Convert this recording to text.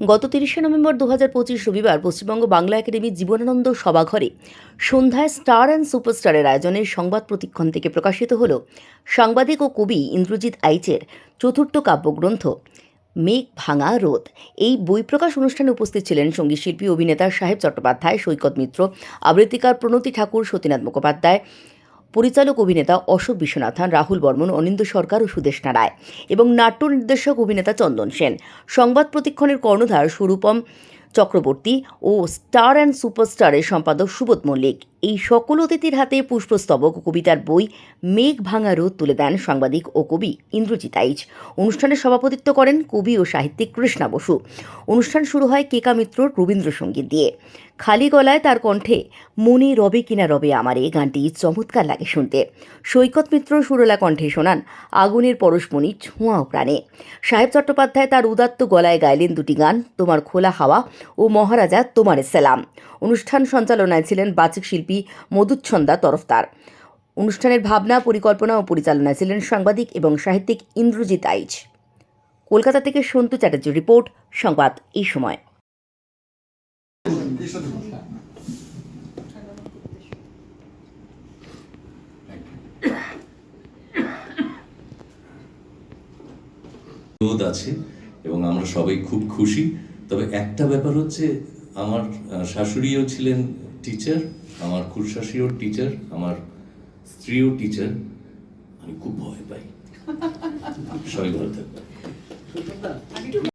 গত তিরিশে নভেম্বর দু হাজার পঁচিশ রবিবার পশ্চিমবঙ্গ বাংলা একাডেমির জীবনানন্দ সভাঘরে সন্ধ্যায় স্টার অ্যান্ড সুপারস্টারের আয়োজনে সংবাদ প্রতিক্ষণ থেকে প্রকাশিত হল সাংবাদিক ও কবি ইন্দ্রজিৎ আইচের চতুর্থ কাব্যগ্রন্থ মেঘ ভাঙা রোদ। এই বই প্রকাশ অনুষ্ঠানে উপস্থিত ছিলেন সংগীত শিল্পী অভিনেতা সাহেব চট্টোপাধ্যায়, সৈকত মিত্র, আবৃত্তিকার প্রণতি ঠাকুর, সতীনাথ মুখোপাধ্যায় পরিচালক অভিনেতা অশোক বিশ্বনাথন, রাহুল বর্মন অনিন্দ সরকার ও সুদেষ্ণা রায় এবং নাট্য নির্দেশক অভিনেতা চন্দন সেন। সংবাদ প্রতিক্ষণের কর্ণধার স্বরূপম চক্রবর্তী ও স্টার অ্যান্ড সুপারস্টারের সম্পাদক সুবোধ মল্লিক। এই সকল অতিথির হাতে পুষ্পস্তবক কবিতার বই মেঘ ভাঙা রোদ তুলে দেন সাংবাদিক ও কবি ইন্দ্রজিৎ আইচ। অনুষ্ঠানে সভাপতিত্ব করেন কবি ও সাহিত্যিক কৃষ্ণা বসু। অনুষ্ঠান শুরু হয় কেকা মিত্রর রবীন্দ্রসঙ্গীত দিয়ে। খালি গলায় তার কণ্ঠে, মনে রবে কিনা রবে আমার এই গানটি চমৎকার লাগে শুনতে। সৈকত মিত্র সুরলা কণ্ঠে শোনান আগুনের পরশমণি ছোঁয়া ও প্রাণে। সাহেব চট্টোপাধ্যায় তার উদাত্ত গলায় গাইলেন দুটি গান, তোমার খোলা হাওয়া ও মহারাজা তোমারে সালাম অনুষ্ঠান সঞ্চালনায় ছিলেন বাচিক শিল্পী মধুচ্ছন্দা তরফদার। অনুষ্ঠানের ভাবনা, পরিকল্পনা ও পরিচালনায় ছিলেন সাংবাদিক এবং সাহিত্যিক ইন্দ্রজিৎ আইচ। কলকাতা থেকে সন্তু চ্যাটার্জির রিপোর্ট, সংবাদ এই সময়। আছে এবং আমরা সবাই খুব খুশি। তবে একটা ব্যাপার হচ্ছে, আমার শাশুড়িও ছিলেন টিচার আমার খুড়শাশুড়িও টিচার আমার স্ত্রীও টিচার আমি খুব ভয় পাই। সবাই ভালো থাকবে